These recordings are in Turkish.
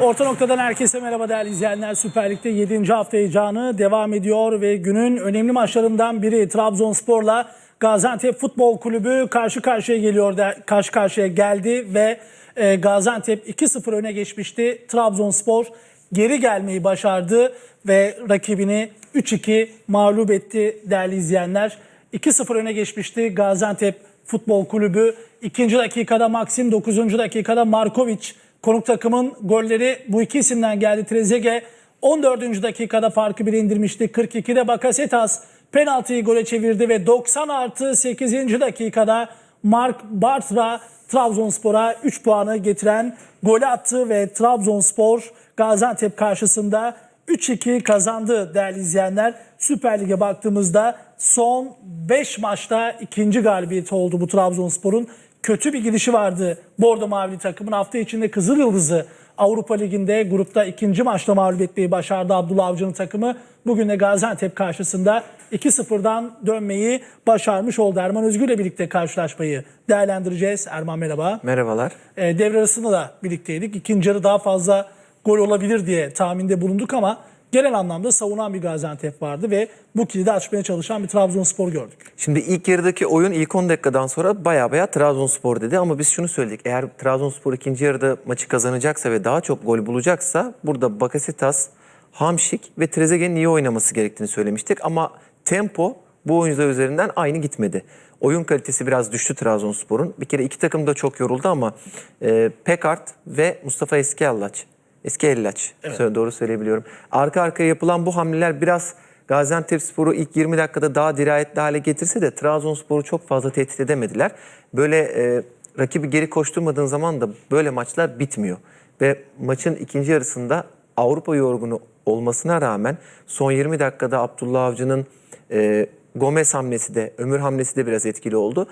Orta noktadan herkese merhaba değerli izleyenler. Süper Lig'de 7. hafta heyecanı devam ediyor ve günün önemli maçlarından biri Trabzonspor'la Gaziantep Futbol Kulübü karşı karşıya geliyor karşı karşıya geldi ve e, Gaziantep 2-0 öne geçmişti. Trabzonspor geri gelmeyi başardı ve rakibini 3-2 mağlup etti değerli izleyenler. 2-0 öne geçmişti Gaziantep Futbol Kulübü. İkinci dakikada Maxim, 9. dakikada Markovic Konuk takımın golleri bu iki isimden geldi. Trezeguet 14. dakikada farkı bir indirmişti. 42'de Bakasetas penaltıyı gole çevirdi ve 90 artı 8. dakikada Mark Bartra Trabzonspor'a 3 puanı getiren golü attı ve Trabzonspor Gaziantep karşısında 3-2 kazandı değerli izleyenler. Süper Lig'e baktığımızda son 5 maçta ikinci galibiyeti oldu bu Trabzonspor'un. Kötü bir gidişi vardı Bordo Mavili takımın. Hafta içinde Kızıl Yıldız'ı Avrupa Ligi'nde grupta ikinci maçta mağlup etmeyi başardı Abdullah Avcı'nın takımı. Bugün de Gaziantep karşısında 2-0'dan dönmeyi başarmış oldu. Erman Özgür'le birlikte karşılaşmayı değerlendireceğiz. Erman merhaba. Merhabalar. E, devre arasında da birlikteydik. İkinci yarı daha fazla gol olabilir diye tahminde bulunduk ama genel anlamda savunan bir Gaziantep vardı ve bu kilidi açmaya çalışan bir Trabzonspor gördük. Şimdi ilk yarıdaki oyun ilk 10 dakikadan sonra baya baya Trabzonspor dedi ama biz şunu söyledik. Eğer Trabzonspor ikinci yarıda maçı kazanacaksa ve daha çok gol bulacaksa burada Bakasetas, Hamşik ve Trezeguet'in iyi oynaması gerektiğini söylemiştik. Ama tempo bu oyuncular üzerinden aynı gitmedi. Oyun kalitesi biraz düştü Trabzonspor'un. Bir kere iki takım da çok yoruldu ama e, Pekart ve Mustafa Eskiallaç. Eski Ellaç. Söyle- Doğru söyleyebiliyorum. Arka arkaya yapılan bu hamleler biraz Gaziantepspor'u ilk 20 dakikada daha dirayetli hale getirse de Trabzonspor'u çok fazla tehdit edemediler. Böyle e, rakibi geri koşturmadığın zaman da böyle maçlar bitmiyor. Ve maçın ikinci yarısında Avrupa yorgunu olmasına rağmen son 20 dakikada Abdullah Avcı'nın e, Gomez hamlesi de, Ömür hamlesi de biraz etkili oldu.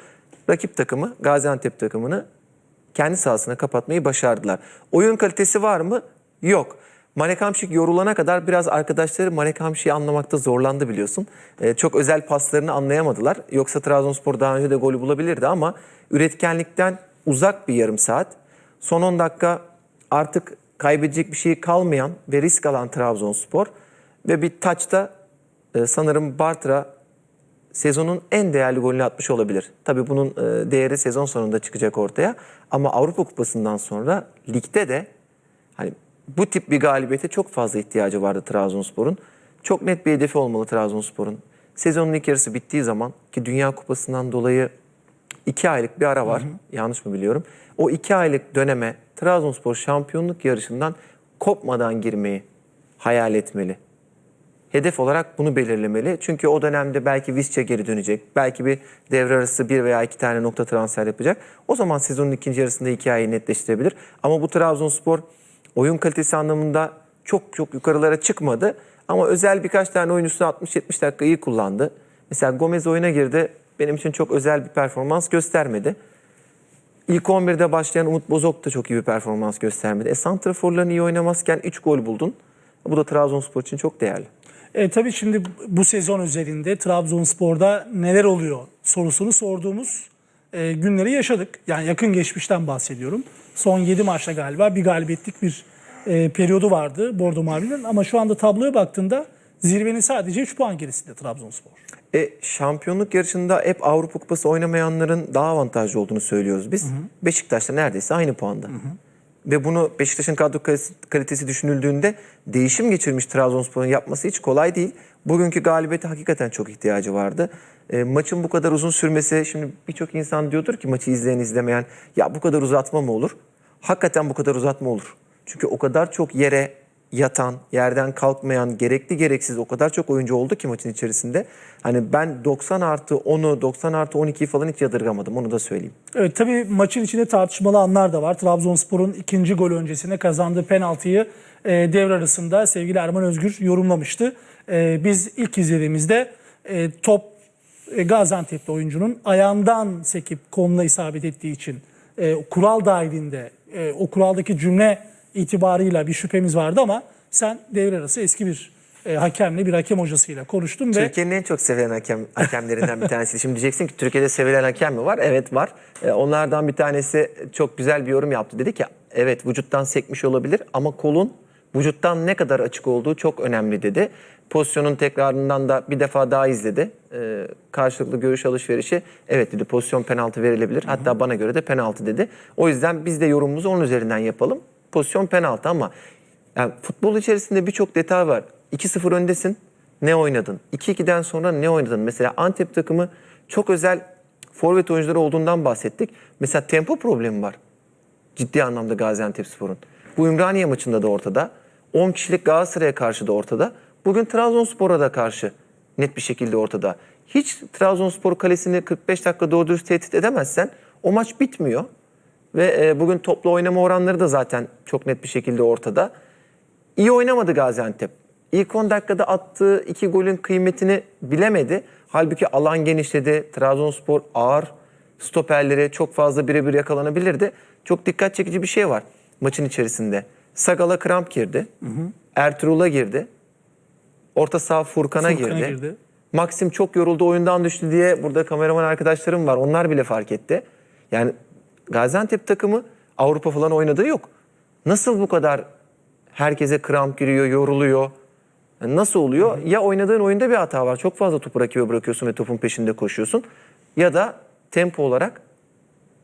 Rakip takımı, Gaziantep takımını kendi sahasına kapatmayı başardılar. Oyun kalitesi var mı? Yok. Marek Hamşik yorulana kadar biraz arkadaşları Marek Hamşik'i anlamakta zorlandı biliyorsun. Ee, çok özel paslarını anlayamadılar. Yoksa Trabzonspor daha önce de golü bulabilirdi ama üretkenlikten uzak bir yarım saat. Son 10 dakika artık kaybedecek bir şey kalmayan ve risk alan Trabzonspor. Ve bir taçta e, sanırım Bartra sezonun en değerli golünü atmış olabilir. Tabii bunun e, değeri sezon sonunda çıkacak ortaya. Ama Avrupa Kupası'ndan sonra ligde de hani bu tip bir galibiyete çok fazla ihtiyacı vardı Trabzonspor'un. Çok net bir hedefi olmalı Trabzonspor'un. Sezonun ilk yarısı bittiği zaman ki Dünya Kupası'ndan dolayı iki aylık bir ara var. Yanlış mı biliyorum? O iki aylık döneme Trabzonspor şampiyonluk yarışından kopmadan girmeyi hayal etmeli hedef olarak bunu belirlemeli. Çünkü o dönemde belki Visca geri dönecek. Belki bir devre arası bir veya iki tane nokta transfer yapacak. O zaman sezonun ikinci yarısında hikayeyi netleştirebilir. Ama bu Trabzonspor oyun kalitesi anlamında çok çok yukarılara çıkmadı. Ama özel birkaç tane oyuncusunu 60-70 dakika iyi kullandı. Mesela Gomez oyuna girdi. Benim için çok özel bir performans göstermedi. İlk 11'de başlayan Umut Bozok da çok iyi bir performans göstermedi. E santraforların iyi oynamazken 3 gol buldun. Bu da Trabzonspor için çok değerli. E, tabii şimdi bu sezon üzerinde Trabzonspor'da neler oluyor sorusunu sorduğumuz e, günleri yaşadık. Yani yakın geçmişten bahsediyorum. Son 7 maçta galiba bir galibiyetlik bir e, periyodu vardı Bordo Mavi'nin. Ama şu anda tabloya baktığında zirvenin sadece 3 puan gerisinde Trabzonspor. E, şampiyonluk yarışında hep Avrupa Kupası oynamayanların daha avantajlı olduğunu söylüyoruz biz. Beşiktaş'ta neredeyse aynı puanda. Ve bunu Beşiktaş'ın kadro kalitesi- düşünüldüğünde değişim geçirmiş Trabzonspor'un yapması hiç kolay değil. Bugünkü galibiyete hakikaten çok ihtiyacı vardı. E, maçın bu kadar uzun sürmesi, şimdi birçok insan diyordur ki maçı izleyen izlemeyen ya bu kadar uzatma mı olur? Hakikaten bu kadar uzatma olur. Çünkü o kadar çok yere yatan, yerden kalkmayan, gerekli gereksiz o kadar çok oyuncu oldu ki maçın içerisinde. Hani ben 90 artı 10'u, 90 artı 12'yi falan hiç yadırgamadım onu da söyleyeyim. Evet tabii maçın içinde tartışmalı anlar da var. Trabzonspor'un ikinci gol öncesinde kazandığı penaltıyı e, devre arasında sevgili Erman Özgür yorumlamıştı. E, biz ilk izlediğimizde e, top e, Gaziantep'te oyuncunun ayağından sekip koluna isabet ettiği için e, kural dahilinde e, o kuraldaki cümle itibarıyla bir şüphemiz vardı ama sen devre arası eski bir e, hakemle bir hakem hocasıyla konuştun ve Türkiye'nin en çok sevilen hakem, hakemlerinden bir tanesi. Şimdi diyeceksin ki Türkiye'de sevilen hakem mi var? Evet var. Ee, onlardan bir tanesi çok güzel bir yorum yaptı. Dedi ki evet vücuttan sekmiş olabilir ama kolun vücuttan ne kadar açık olduğu çok önemli dedi. Pozisyonun tekrarından da bir defa daha izledi. Ee, karşılıklı görüş alışverişi evet dedi pozisyon penaltı verilebilir. Hatta bana göre de penaltı dedi. O yüzden biz de yorumumuzu onun üzerinden yapalım. Pozisyon penaltı ama yani futbol içerisinde birçok detay var. 2-0 öndesin. Ne oynadın? 2-2'den sonra ne oynadın? Mesela Antep takımı çok özel forvet oyuncuları olduğundan bahsettik. Mesela tempo problemi var. Ciddi anlamda Gaziantepspor'un. Bu Ümraniye maçında da ortada. 10 kişilik Galatasaray'a karşı da ortada. Bugün Trabzonspor'a da karşı net bir şekilde ortada. Hiç Trabzonspor kalesini 45 dakika doğru dürüst tehdit edemezsen o maç bitmiyor. Ve e, bugün toplu oynama oranları da zaten çok net bir şekilde ortada. İyi oynamadı Gaziantep. İlk 10 dakikada attığı iki golün kıymetini bilemedi. Halbuki alan genişledi. Trabzonspor ağır stoperleri çok fazla birebir yakalanabilirdi. Çok dikkat çekici bir şey var maçın içerisinde. Sagal'a kramp girdi. Ertuğrul'a girdi. Orta saha Furkan'a Furkan'a girdi. girdi. Maxim çok yoruldu oyundan düştü diye burada kameraman arkadaşlarım var. Onlar bile fark etti. Yani Gaziantep takımı Avrupa falan oynadığı yok. Nasıl bu kadar herkese kramp giriyor, yoruluyor? Yani Nasıl oluyor? Ya oynadığın oyunda bir hata var. Çok fazla topu rakibe bırakıyorsun ve topun peşinde koşuyorsun. Ya da tempo olarak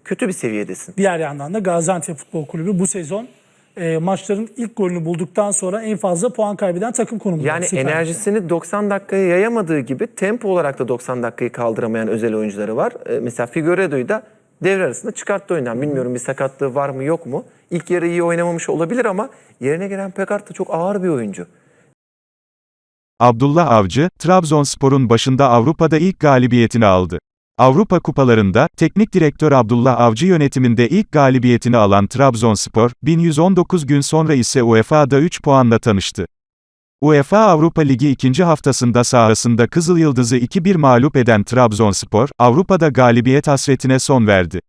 kötü bir seviyedesin. Diğer yandan da Gaziantep Futbol Kulübü bu sezon e, maçların ilk golünü bulduktan sonra en fazla puan kaybeden takım konumunda. Yani Süper enerjisini 90 dakikaya yayamadığı gibi tempo olarak da 90 dakikayı kaldıramayan özel oyuncuları var. Ee, mesela Figueiredo'yu da devre arasında çıkarttı oyundan. Bilmiyorum bir sakatlığı var mı yok mu? İlk yarı iyi oynamamış olabilir ama yerine gelen Pekart da çok ağır bir oyuncu. Abdullah Avcı, Trabzonspor'un başında Avrupa'da ilk galibiyetini aldı. Avrupa kupalarında, teknik direktör Abdullah Avcı yönetiminde ilk galibiyetini alan Trabzonspor, 1119 gün sonra ise UEFA'da 3 puanla tanıştı. UEFA Avrupa Ligi ikinci haftasında sahasında Kızılyıldız'ı 2-1 mağlup eden Trabzonspor, Avrupa'da galibiyet hasretine son verdi.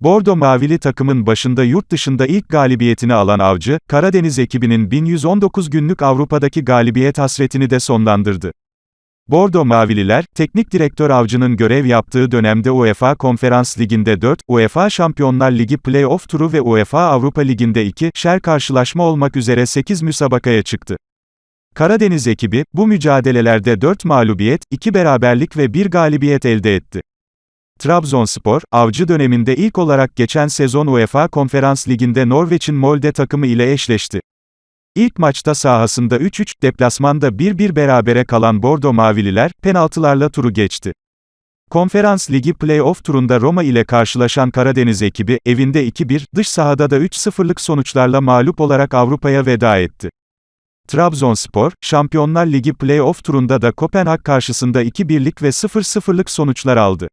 Bordo Mavili takımın başında yurt dışında ilk galibiyetini alan Avcı, Karadeniz ekibinin 1119 günlük Avrupa'daki galibiyet hasretini de sonlandırdı. Bordo Mavililer, teknik direktör Avcı'nın görev yaptığı dönemde UEFA Konferans Ligi'nde 4, UEFA Şampiyonlar Ligi Play-off turu ve UEFA Avrupa Ligi'nde 2, şer karşılaşma olmak üzere 8 müsabakaya çıktı. Karadeniz ekibi, bu mücadelelerde 4 mağlubiyet, 2 beraberlik ve 1 galibiyet elde etti. Trabzonspor, avcı döneminde ilk olarak geçen sezon UEFA Konferans Ligi'nde Norveç'in Molde takımı ile eşleşti. İlk maçta sahasında 3-3, deplasmanda 1-1 berabere kalan Bordo Mavililer, penaltılarla turu geçti. Konferans Ligi Play-off turunda Roma ile karşılaşan Karadeniz ekibi, evinde 2-1, dış sahada da 3-0'lık sonuçlarla mağlup olarak Avrupa'ya veda etti. Trabzonspor, Şampiyonlar Ligi Play-off turunda da Kopenhag karşısında 2-1'lik ve 0-0'lık sonuçlar aldı.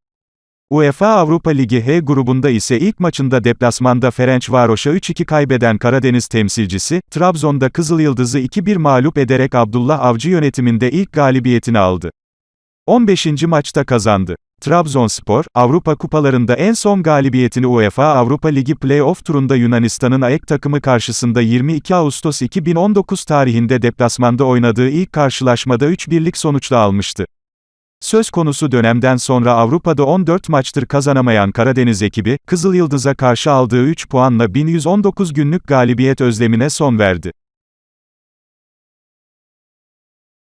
UEFA Avrupa Ligi H grubunda ise ilk maçında deplasmanda Ferencvaros'a 3-2 kaybeden Karadeniz temsilcisi, Trabzon'da Kızılyıldız'ı 2-1 mağlup ederek Abdullah Avcı yönetiminde ilk galibiyetini aldı. 15. maçta kazandı. Trabzonspor, Avrupa kupalarında en son galibiyetini UEFA Avrupa Ligi Play-off turunda Yunanistan'ın AEK takımı karşısında 22 Ağustos 2019 tarihinde deplasmanda oynadığı ilk karşılaşmada 3-1'lik sonuçla almıştı. Söz konusu dönemden sonra Avrupa'da 14 maçtır kazanamayan Karadeniz ekibi, Kızılyıldız'a karşı aldığı 3 puanla 1119 günlük galibiyet özlemine son verdi.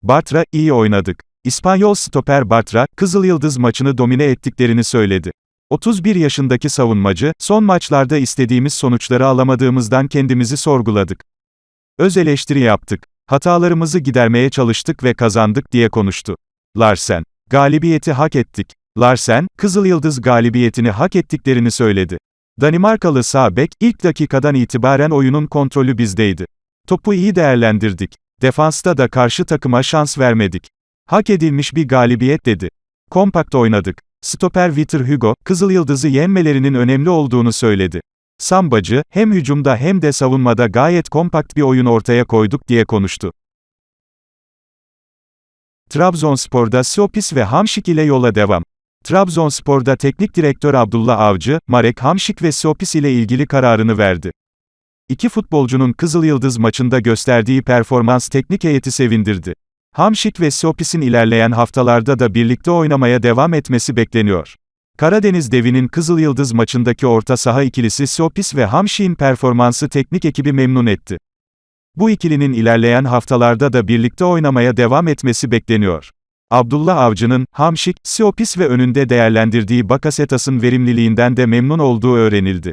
Bartra, iyi oynadık. İspanyol stoper Bartra, Kızılyıldız maçını domine ettiklerini söyledi. 31 yaşındaki savunmacı, son maçlarda istediğimiz sonuçları alamadığımızdan kendimizi sorguladık. Öz eleştiri yaptık. Hatalarımızı gidermeye çalıştık ve kazandık diye konuştu. Larsen, galibiyeti hak ettik. Larsen, Kızılyıldız galibiyetini hak ettiklerini söyledi. Danimarkalı sağ bek, ilk dakikadan itibaren oyunun kontrolü bizdeydi. Topu iyi değerlendirdik. Defansta da karşı takıma şans vermedik. Hak edilmiş bir galibiyet dedi. Kompakt oynadık. Stoper Vitor Hugo, Kızılyıldız'ı yenmelerinin önemli olduğunu söyledi. Sambacı, hem hücumda hem de savunmada gayet kompakt bir oyun ortaya koyduk diye konuştu. Trabzonspor'da Siopis ve Hamşik ile yola devam. Trabzonspor'da teknik direktör Abdullah Avcı, Marek Hamşik ve Siopis ile ilgili kararını verdi. İki futbolcunun Kızılyıldız maçında gösterdiği performans teknik heyeti sevindirdi. Hamşik ve Siopis'in ilerleyen haftalarda da birlikte oynamaya devam etmesi bekleniyor. Karadeniz Devi'nin Kızıl Yıldız maçındaki orta saha ikilisi Siopis ve Hamşik'in performansı teknik ekibi memnun etti. Bu ikilinin ilerleyen haftalarda da birlikte oynamaya devam etmesi bekleniyor. Abdullah Avcı'nın, Hamşik, Siopis ve önünde değerlendirdiği Bakasetas'ın verimliliğinden de memnun olduğu öğrenildi.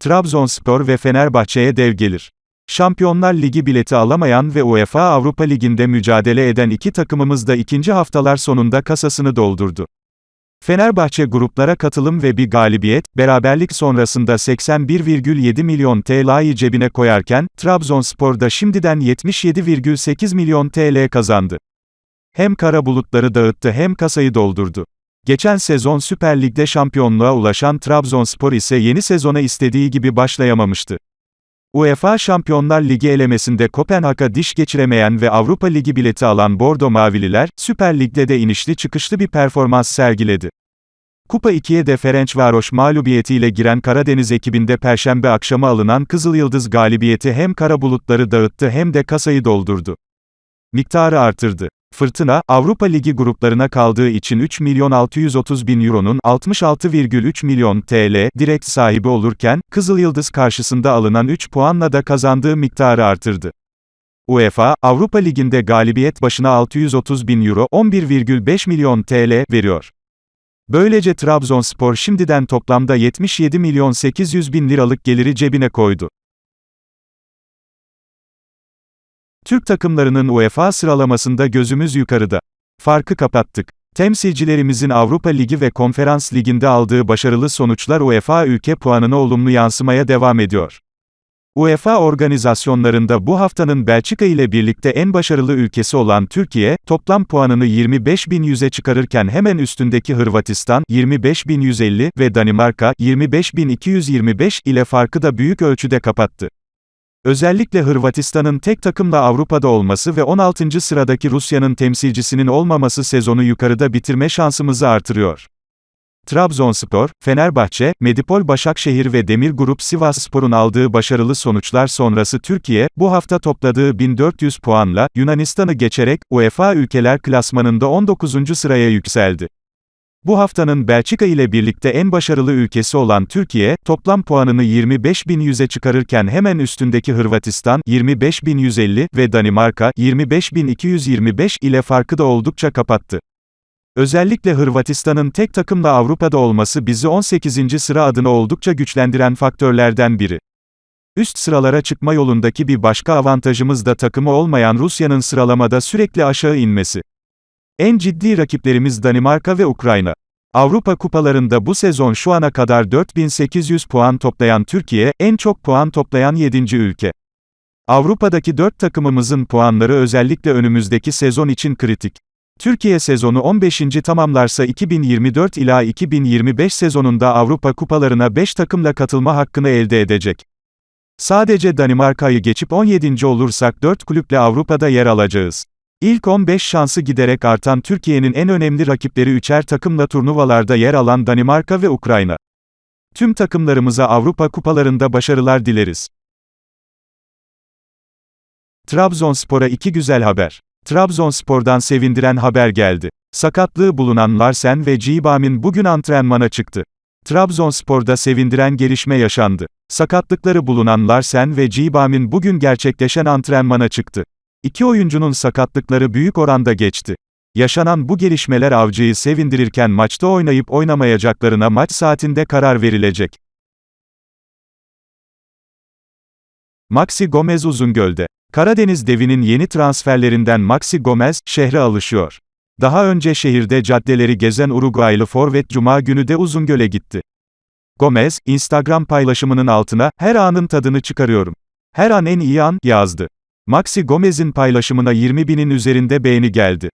Trabzonspor ve Fenerbahçe'ye dev gelir. Şampiyonlar Ligi bileti alamayan ve UEFA Avrupa Ligi'nde mücadele eden iki takımımız da ikinci haftalar sonunda kasasını doldurdu. Fenerbahçe gruplara katılım ve bir galibiyet, beraberlik sonrasında 81,7 milyon TL'yi cebine koyarken, Trabzonspor da şimdiden 77,8 milyon TL kazandı. Hem kara bulutları dağıttı hem kasayı doldurdu. Geçen sezon Süper Lig'de şampiyonluğa ulaşan Trabzonspor ise yeni sezona istediği gibi başlayamamıştı. UEFA Şampiyonlar Ligi elemesinde Kopenhag'a diş geçiremeyen ve Avrupa Ligi bileti alan Bordo Mavililer, Süper Lig'de de inişli çıkışlı bir performans sergiledi. Kupa 2'ye de Ferencvaros mağlubiyetiyle giren Karadeniz ekibinde perşembe akşamı alınan Kızıl Yıldız galibiyeti hem kara bulutları dağıttı hem de kasayı doldurdu. Miktarı artırdı. Fırtına, Avrupa Ligi gruplarına kaldığı için 3 milyon 630 bin euronun 66,3 milyon TL direkt sahibi olurken, Kızıl Yıldız karşısında alınan 3 puanla da kazandığı miktarı artırdı. UEFA, Avrupa Ligi'nde galibiyet başına 630 bin euro 11,5 milyon TL veriyor. Böylece Trabzonspor şimdiden toplamda 77 milyon 800 bin liralık geliri cebine koydu. Türk takımlarının UEFA sıralamasında gözümüz yukarıda. Farkı kapattık. Temsilcilerimizin Avrupa Ligi ve Konferans Ligi'nde aldığı başarılı sonuçlar UEFA ülke puanına olumlu yansımaya devam ediyor. UEFA organizasyonlarında bu haftanın Belçika ile birlikte en başarılı ülkesi olan Türkiye, toplam puanını 25.100'e çıkarırken hemen üstündeki Hırvatistan, 25.150 ve Danimarka, 25.225 ile farkı da büyük ölçüde kapattı. Özellikle Hırvatistan'ın tek takımla Avrupa'da olması ve 16. sıradaki Rusya'nın temsilcisinin olmaması sezonu yukarıda bitirme şansımızı artırıyor. Trabzonspor, Fenerbahçe, Medipol Başakşehir ve Demir Grup Sivasspor'un aldığı başarılı sonuçlar sonrası Türkiye, bu hafta topladığı 1400 puanla, Yunanistan'ı geçerek, UEFA ülkeler klasmanında 19. sıraya yükseldi. Bu haftanın Belçika ile birlikte en başarılı ülkesi olan Türkiye, toplam puanını 25.100'e çıkarırken hemen üstündeki Hırvatistan, 25.150 ve Danimarka, 25.225 ile farkı da oldukça kapattı. Özellikle Hırvatistan'ın tek takımla Avrupa'da olması bizi 18. sıra adına oldukça güçlendiren faktörlerden biri. Üst sıralara çıkma yolundaki bir başka avantajımız da takımı olmayan Rusya'nın sıralamada sürekli aşağı inmesi. En ciddi rakiplerimiz Danimarka ve Ukrayna. Avrupa kupalarında bu sezon şu ana kadar 4800 puan toplayan Türkiye, en çok puan toplayan 7. ülke. Avrupa'daki 4 takımımızın puanları özellikle önümüzdeki sezon için kritik. Türkiye sezonu 15. tamamlarsa 2024 ila 2025 sezonunda Avrupa kupalarına 5 takımla katılma hakkını elde edecek. Sadece Danimarka'yı geçip 17. olursak 4 kulüple Avrupa'da yer alacağız. İlk 15 şansı giderek artan Türkiye'nin en önemli rakipleri üçer takımla turnuvalarda yer alan Danimarka ve Ukrayna. Tüm takımlarımıza Avrupa kupalarında başarılar dileriz. Trabzonspor'a iki güzel haber. Trabzonspor'dan sevindiren haber geldi. Sakatlığı bulunan Larsen ve Cibamin bugün antrenmana çıktı. Trabzonspor'da sevindiren gelişme yaşandı. Sakatlıkları bulunan Larsen ve Cibamin bugün gerçekleşen antrenmana çıktı. İki oyuncunun sakatlıkları büyük oranda geçti. Yaşanan bu gelişmeler avcıyı sevindirirken maçta oynayıp oynamayacaklarına maç saatinde karar verilecek. Maxi Gomez Uzungöl'de. Karadeniz devinin yeni transferlerinden Maxi Gomez, şehre alışıyor. Daha önce şehirde caddeleri gezen Uruguaylı forvet Cuma günü de Uzungöl'e gitti. Gomez, Instagram paylaşımının altına, her anın tadını çıkarıyorum. Her an en iyi an, yazdı. Maxi Gomez'in paylaşımına 20 binin üzerinde beğeni geldi.